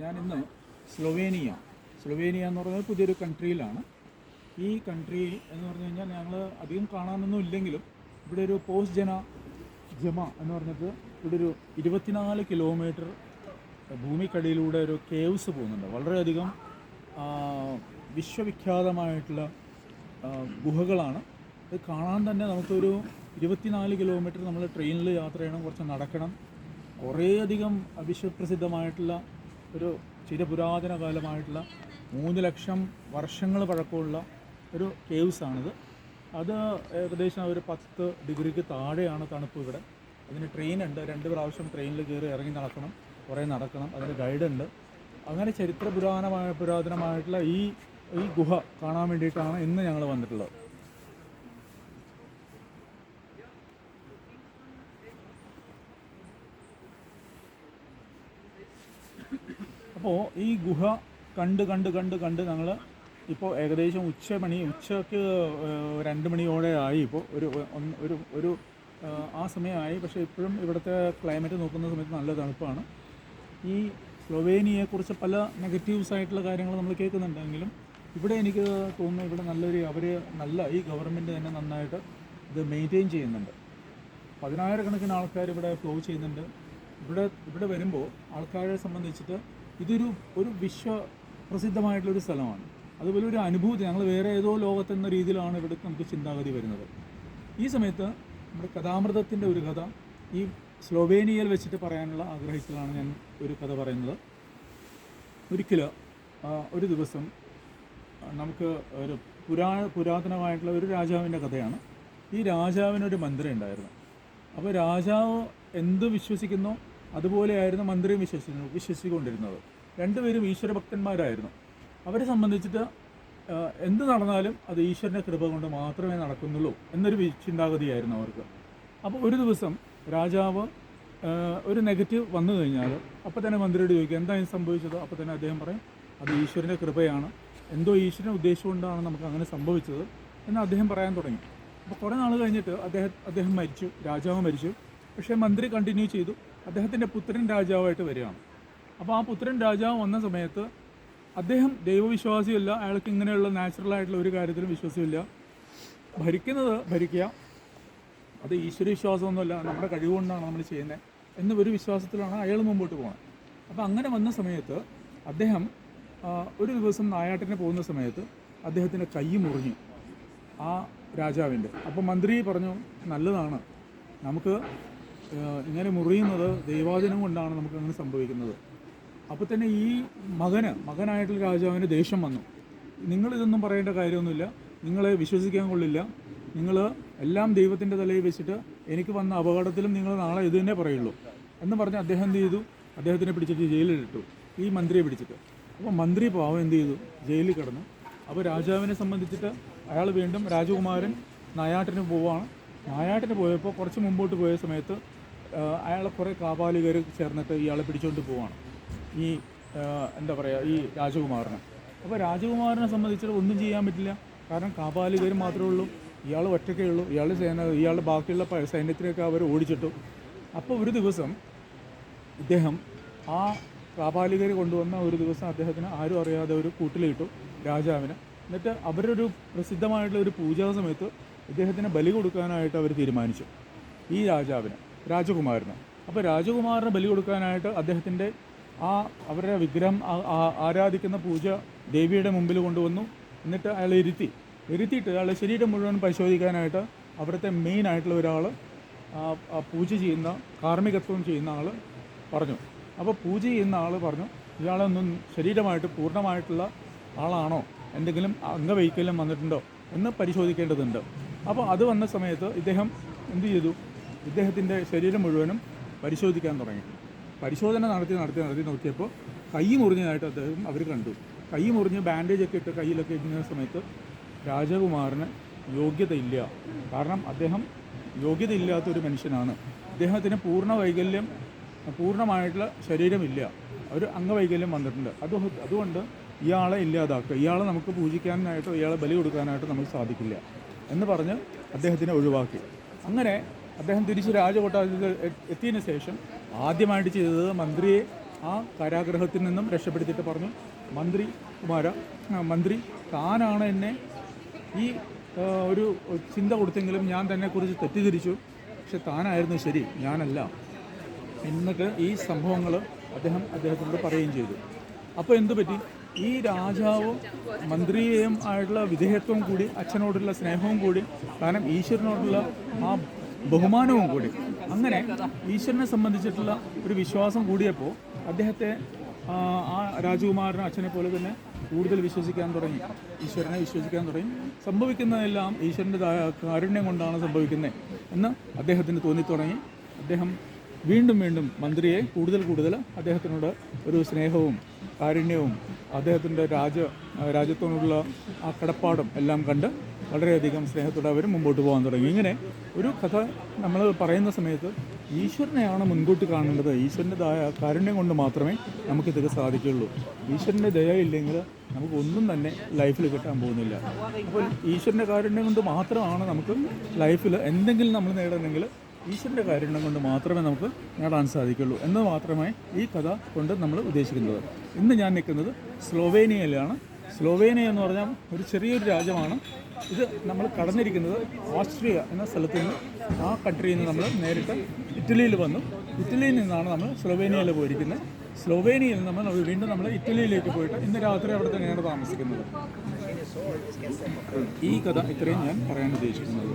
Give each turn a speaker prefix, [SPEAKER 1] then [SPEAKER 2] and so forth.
[SPEAKER 1] ഞാൻ ഇന്ന് Slovenia Slovenia എന്ന് പറഞ്ഞാൽ പുതിയൊരു കൺട്രിയിലാണ് ഈ കൺട്രി എന്ന് പറഞ്ഞു കഴിഞ്ഞാൽ ഞങ്ങൾ അധികം കാണാനൊന്നും ഇല്ലെങ്കിലും ഇവിടെ ഒരു പോസ്റ്റ് ജന ജമ എന്ന് പറഞ്ഞിട്ട് ഇവിടെ ഒരു ഇരുപത്തിനാല് കിലോമീറ്റർ ഭൂമിക്കടിയിലൂടെ ഒരു കേവ്സ് പോകുന്നുണ്ട്. വളരെയധികം വിശ്വവിഖ്യാതമായിട്ടുള്ള ഗുഹകളാണ്. ഇത് കാണാൻ തന്നെ നമുക്കൊരു ഇരുപത്തിനാല് കിലോമീറ്റർ നമ്മൾ ട്രെയിനിൽ യാത്ര ചെയ്യണം കുറച്ച് നടക്കണം. കുറേയധികം വിശ്വപ്രസിദ്ധമായിട്ടുള്ള ഒരു ചിരപുരാതന കാലമായിട്ടുള്ള മൂന്ന് ലക്ഷം വർഷങ്ങൾ പഴക്കമുള്ള ഒരു കേവ്സ് ആണിത് അത് ഏകദേശം ഒരു പത്ത് ഡിഗ്രിക്ക് താഴെയാണ് തണുപ്പ് ഇവിടെ. അതിന് ട്രെയിൻ ഉണ്ട്. രണ്ട് പ്രാവശ്യം ട്രെയിനിൽ കയറി ഇറങ്ങി നടക്കണം. കുറേ നടക്കണം. അതിന് ഗൈഡ് ഉണ്ട്. അങ്ങനെ ചരിത്ര പുരാതനമായ പുരാതനമായിട്ടുള്ള ഈ ഈ ഗുഹ കാണാൻ വേണ്ടിയിട്ടാണ് ഇന്ന് ഞങ്ങൾ വന്നിട്ടുള്ളത്. അപ്പോൾ ഈ ഗുഹ കണ്ട് കണ്ട് കണ്ട് കണ്ട് ഞങ്ങൾ ഇപ്പോൾ ഏകദേശം ഉച്ച മണി ഉച്ചയ്ക്ക് ഏഹ്, രണ്ട് മണിയോടെ ആയി. ഇപ്പോൾ ഒരു ഒരു ഒരു ആ സമയമായി. പക്ഷേ ഇപ്പോഴും ഇവിടുത്തെ ക്ലൈമറ്റ് നോക്കുന്ന സമയത്ത് നല്ല തണുപ്പാണ്. ഈ സ്ലൊവേനിയയെക്കുറിച്ച് പല നെഗറ്റീവ്സ് ആയിട്ടുള്ള കാര്യങ്ങൾ നമ്മൾ കേൾക്കുന്നുണ്ടെങ്കിലും ഇവിടെ എനിക്ക് തോന്നുന്നു ഇവിടെ നല്ലൊരു അവർ നല്ല ഈ ഗവൺമെന്റ് തന്നെ നന്നായിട്ട് ഇത് മെയിന്റെയിൻ ചെയ്യുന്നുണ്ട്. പതിനായിരക്കണക്കിന് ആൾക്കാർ ഇവിടെ ഫ്ലോ ചെയ്യുന്നുണ്ട്. ഇവിടെ ഇവിടെ വരുമ്പോൾ ആൾക്കാരെ സംബന്ധിച്ചിട്ട് ഇതൊരു ഒരു വിശ്വ പ്രസിദ്ധമായിട്ടുള്ളൊരു സ്ഥലമാണ്. അതുപോലെ ഒരു അനുഭൂതി. ഞങ്ങൾ വേറെ ഏതോ ലോകത്തെന്ന രീതിയിലാണ് ഇവിടെ നമുക്ക് ചിന്താഗതി വരുന്നത്. ഈ സമയത്ത് നമ്മുടെ കഥാമൃതത്തിന്റെ ഒരു കഥ ഈ സ്ലോവേനിയയിൽ വെച്ചിട്ട് പറയാനുള്ള ആഗ്രഹിച്ചതാണ് ഞാൻ ഒരു കഥ പറയുന്നത്. ഒരിക്കൽ ഒരു ദിവസം നമുക്ക് ഒരു പുരാ പുരാതനമായിട്ടുള്ള ഒരു രാജാവിന്റെ കഥയാണ്. ഈ രാജാവിനൊരു മന്ത്രി ഉണ്ടായിരുന്നു അപ്പോൾ രാജാവ് എന്ത് വിശ്വസിക്കുന്നോ? അതുപോലെയായിരുന്നു മന്ത്രിയും വിശ്വസിക്കുന്നു വിശ്വസിച്ചുകൊണ്ടിരുന്നത്. രണ്ടുപേരും ഈശ്വരഭക്തന്മാരായിരുന്നു. അവരെ സംബന്ധിച്ചിട്ട് എന്ത് നടന്നാലും അത് ഈശ്വരന്റെ കൃപ കൊണ്ട് മാത്രമേ നടക്കുന്നുള്ളൂ എന്നൊരു ചിന്താഗതിയായിരുന്നു അവർക്ക്. അപ്പോൾ ഒരു ദിവസം രാജാവ് ഒരു നെഗറ്റീവ് വന്നു കഴിഞ്ഞാൽ അപ്പോൾ തന്നെ മന്ത്രിയോട് ചോദിക്കുക എന്താ ഇത് സംഭവിച്ചത്? അപ്പോൾ തന്നെ അദ്ദേഹം പറയും അത് ഈശ്വരന്റെ കൃപയാണ്. എന്തോ ഈശ്വരൻ ഉദ്ദേശിച്ചുകൊണ്ടാണ് നമുക്ക് അങ്ങനെ സംഭവിച്ചത്. എന്ന് അദ്ദേഹം പറയാൻ തുടങ്ങി. അപ്പോൾ കുറേ നാൾ കഴിഞ്ഞിട്ട് അദ്ദേഹം അദ്ദേഹം മരിച്ചു രാജാവ് മരിച്ചു. പക്ഷേ മന്ത്രി കണ്ടിന്യൂ ചെയ്തു. അദ്ദേഹത്തിന്റെ പുത്രൻ രാജാവായിട്ട് വരികയാണ്. അപ്പോൾ ആ പുത്രൻ രാജാവ് വന്ന സമയത്ത് അദ്ദേഹം ദൈവവിശ്വാസിയല്ല അയാൾക്ക് ഇങ്ങനെയുള്ള നാച്ചുറൽ ആയിട്ടുള്ള ഒരു കാര്യത്തിലും വിശ്വാസമില്ല. ഭരിക്കുന്നത് ഭരിക്കുക അത് ഈശ്വരവിശ്വാസമൊന്നുമല്ല നമ്മുടെ കഴിവുകൊണ്ടാണ് നമ്മൾ ചെയ്യുന്നത് എന്ന ഒരു വിശ്വാസത്തിലാണ് അയാൾ മുമ്പോട്ട് പോകുന്നത് അപ്പോൾ അങ്ങനെ വന്ന സമയത്ത് അദ്ദേഹം ഒരു ദിവസം നായാട്ടിന് പോകുന്ന സമയത്ത് അദ്ദേഹത്തിന്റെ കൈ മുറിഞ്ഞു ആ രാജാവിന്റെ അപ്പോൾ മന്ത്രി പറഞ്ഞു നല്ലതാണ്. നമുക്ക് ഇങ്ങനെ മുറിയുന്നത് ദൈവാധീനം കൊണ്ടാണ് നമുക്ക് അങ്ങനെ സംഭവിക്കുന്നത്. അപ്പോൾ തന്നെ ഈ മകന് മകനായിട്ടുള്ള രാജാവിന് ദേഷ്യം വന്നു. നിങ്ങളിതൊന്നും പറയേണ്ട കാര്യമൊന്നുമില്ല. നിങ്ങളെ വിശ്വസിക്കാൻ കൊള്ളില്ല. നിങ്ങൾ എല്ലാം ദൈവത്തിന്റെ തലയിൽ വെച്ചിട്ട് എനിക്ക് വന്ന അപകടത്തിലും നിങ്ങൾ നാളെ ഇത് തന്നെ പറയുള്ളൂ എന്ന് പറഞ്ഞ് അദ്ദേഹം എന്ത് ചെയ്തു? അദ്ദേഹത്തിനെ പിടിച്ചിട്ട് ജയിലിലിട്ടു. ഈ മന്ത്രിയെ പിടിച്ചിട്ട്. അപ്പോൾ മന്ത്രി പാവം എന്ത് ചെയ്തു? ജയിലിൽ കിടന്നു. അപ്പോൾ രാജാവിനെ സംബന്ധിച്ചിട്ട് അയാൾ വീണ്ടും രാജകുമാരൻ നായാട്ടിന് പോവാണ്. നായാട്ടിന് പോയപ്പോൾ കുറച്ച് മുമ്പോട്ട് പോയ സമയത്ത് അയാളെ കുറേ കാപാലികർ ചേർന്നിട്ട് ഇയാളെ പിടിച്ചുകൊണ്ട് പോവാണ്. ഈ എന്താ പറയുക ഈ രാജകുമാറിനെ അപ്പോൾ രാജകുമാറിനെ സംബന്ധിച്ചിട്ട് ഒന്നും ചെയ്യാൻ പറ്റില്ല. കാരണം കാപാലികർ മാത്രമേ ഉള്ളൂ. ഇയാൾ ഒറ്റക്കേ ഉള്ളൂ. ഇയാൾ സേന ഇയാളുടെ ബാക്കിയുള്ള സൈന്യത്തിനൊക്കെ അവർ ഓടിച്ചിട്ടു. അപ്പോൾ ഒരു ദിവസം ഇദ്ദേഹം ആ കാപാലികർ കൊണ്ടുവന്ന ഒരു ദിവസം അദ്ദേഹത്തിന് ആരും അറിയാതെ ഒരു കൂട്ടിലിട്ടു രാജാവിന്. എന്നിട്ട് അവരൊരു പ്രസിദ്ധമായിട്ടുള്ള ഒരു പൂജാ സമയത്ത് ഇദ്ദേഹത്തിന് ബലി കൊടുക്കാനായിട്ട് അവർ തീരുമാനിച്ചു. ഈ രാജാവിന്. രാജകുമാരന്. അപ്പോൾ രാജകുമാരന് ബലി കൊടുക്കാനായിട്ട് അദ്ദേഹത്തിന്റെ ആ അവരുടെ വിഗ്രഹം ആരാധിക്കുന്ന പൂജ ദേവിയുടെ മുമ്പിൽ കൊണ്ടുവന്നു. എന്നിട്ട് അയാളെ ഇരുത്തി. ഇരുത്തിയിട്ട് അയാളെ ശരീരം മുഴുവൻ പരിശോധിക്കാനായിട്ട് അവിടുത്തെ മെയിൻ ആയിട്ടുള്ള ഒരാൾ പൂജ ചെയ്യുന്ന കാർമ്മികത്വം ചെയ്യുന്ന ആൾ പറഞ്ഞു. അപ്പോൾ പൂജ ചെയ്യുന്ന ആൾ പറഞ്ഞു ഇയാളൊന്നും ശരീരമായിട്ട് പൂർണമായിട്ടുള്ള ആളാണോ? എന്തെങ്കിലും അംഗവൈകല്യം വന്നിട്ടുണ്ടോ? എന്ന് പരിശോധിക്കേണ്ടതുണ്ട്. അപ്പോൾ അത് വന്ന സമയത്ത് ഇദ്ദേഹം എന്തു ചെയ്തു? ഇദ്ദേഹത്തിന്റെ ശരീരം മുഴുവനും പരിശോധിക്കാൻ തുടങ്ങി. പരിശോധന നടത്തി നടത്തി നടത്തി നോക്കിയപ്പോൾ കൈ മുറിഞ്ഞതായിട്ട് അദ്ദേഹം അവർ കണ്ടു. കൈ മുറിഞ്ഞ് ബാൻഡേജ് ഒക്കെ ഇട്ട് കയ്യിലൊക്കെ ഇരിക്കുന്ന സമയത്ത് രാജകുമാറിന് യോഗ്യതയില്ല. കാരണം അദ്ദേഹം യോഗ്യതയില്ലാത്തൊരു മനുഷ്യനാണ്. അദ്ദേഹത്തിന് പൂർണ വൈകല്യം പൂർണമായിട്ടുള്ള ശരീരമില്ല. ഒരു അംഗവൈകല്യം വന്നിട്ടുണ്ട്. അത് അതുകൊണ്ട് ഇയാളെ ഇല്ലാതാക്കുക. ഇയാളെ നമുക്ക് പൂജിക്കാനായിട്ടോ ഇയാളെ ബലി കൊടുക്കാനായിട്ടോ നമുക്ക് സാധിക്കില്ല എന്ന് പറഞ്ഞ് അദ്ദേഹത്തിനെ ഒഴിവാക്കി. അങ്ങനെ അദ്ദേഹം തിരിച്ച് രാജകൊട്ടാരത്തിൽ എത്തിയതിനു ശേഷം ആദ്യമായിട്ട് ചെയ്തത് മന്ത്രിയെ ആ കാരാഗ്രഹത്തിൽ നിന്നും രക്ഷപ്പെടുത്തിയിട്ട് പറഞ്ഞു മന്ത്രി കുമാര മന്ത്രി താനാണ് എന്നെ ഈ ഒരു ചിന്ത കൊടുത്തെങ്കിലും ഞാൻ തന്നെ കുറിച്ച് തെറ്റിദ്ധരിച്ചു. പക്ഷെ താനായിരുന്നു ശരി ഞാനല്ല. എന്നിട്ട് ഈ സംഭവങ്ങൾ അദ്ദേഹം അദ്ദേഹത്തിനോട് പറയുകയും ചെയ്തു. അപ്പോൾ എന്തു പറ്റി? ഈ രാജാവും മന്ത്രിയെയും ആയിട്ടുള്ള വിധേയത്വം കൂടി അച്ഛനോടുള്ള സ്നേഹവും കൂടി കാരണം ഈശ്വരനോടുള്ള ആ ബഹുമാനവും കൂടി. അങ്ങനെ ഈശ്വരനെ സംബന്ധിച്ചിട്ടുള്ള ഒരു വിശ്വാസം കൂടിയപ്പോൾ അദ്ദേഹത്തെ ആ, രാജകുമാരനെ അച്ഛനെ പോലെ തന്നെ കൂടുതൽ വിശ്വസിക്കാൻ തുടങ്ങി. ഈശ്വരനെ വിശ്വസിക്കാൻ തുടങ്ങി. സംഭവിക്കുന്നതെല്ലാം ഈശ്വരന്റെ കാരുണ്യം കൊണ്ടാണ് സംഭവിക്കുന്നത് എന്ന് അദ്ദേഹത്തിന് തോന്നിത്തുടങ്ങി. അദ്ദേഹം വീണ്ടും വീണ്ടും മന്ത്രിയെ കൂടുതൽ കൂടുതൽ അദ്ദേഹത്തിനോട് ഒരു സ്നേഹവും കാരുണ്യവും അദ്ദേഹത്തിന്റെ രാജ രാജ്യത്തോടുള്ള ആ കടപ്പാടും എല്ലാം കണ്ട് വളരെയധികം സ്നേഹത്തോടെ അവർ മുമ്പോട്ട് പോകാൻ തുടങ്ങി. ഇങ്ങനെ ഒരു കഥ നമ്മൾ പറയുന്ന സമയത്ത് ഈശ്വരനെയാണ് മുൻകൂട്ടി കാണേണ്ടത്. ഈശ്വരന്റെ ദായ കാരുണ്യം കൊണ്ട് മാത്രമേ നമുക്കിതൊക്കെ സാധിക്കുള്ളൂ ഈശ്വരന്റെ ദയ ഇല്ലെങ്കിൽ നമുക്ക് ഒന്നും തന്നെ ലൈഫിൽ കിട്ടാൻ പോകുന്നില്ല. അപ്പോൾ ഈശ്വരന്റെ കാരുണ്യം കൊണ്ട് മാത്രമാണ് നമുക്ക് ലൈഫിൽ എന്തെങ്കിലും നമ്മൾ നേടണമെങ്കിൽ ഈശ്വരന്റെ കാരുണ്യം കൊണ്ട് മാത്രമേ നമുക്ക് നേടാൻ സാധിക്കുള്ളൂ എന്ന് മാത്രമേ ഈ കഥ കൊണ്ട് നമ്മൾ ഉദ്ദേശിക്കുന്നത്. ഇന്ന് ഞാൻ നിൽക്കുന്നത് സ്ലോവേനിയയിലാണ്. സ്ലോവേനിയ എന്ന് പറഞ്ഞാൽ ഒരു ചെറിയൊരു രാജ്യമാണ്. ഇത് നമ്മൾ കടന്നിരിക്കുന്നത് ഓസ്ട്രിയ എന്ന സ്ഥലത്ത് നിന്ന് ആ കൺട്രിയിൽ നിന്ന് നമ്മൾ നേരിട്ട് ഇറ്റലിയിൽ വന്നു. ഇറ്റലിയിൽ നിന്നാണ് നമ്മൾ സ്ലോവേനിയയിൽ പോയിരിക്കുന്നത്. സ്ലോവേനിയയിൽ നിന്ന് നമ്മൾ വീണ്ടും നമ്മൾ ഇറ്റലിയിലേക്ക് പോയിട്ട് ഇന്ന് രാത്രി അവിടെ തന്നെയാണ് താമസിക്കുന്നത്. ഈ കഥ ഇത്രയും ഞാൻ പറയാൻ ഉദ്ദേശിക്കുന്നത്.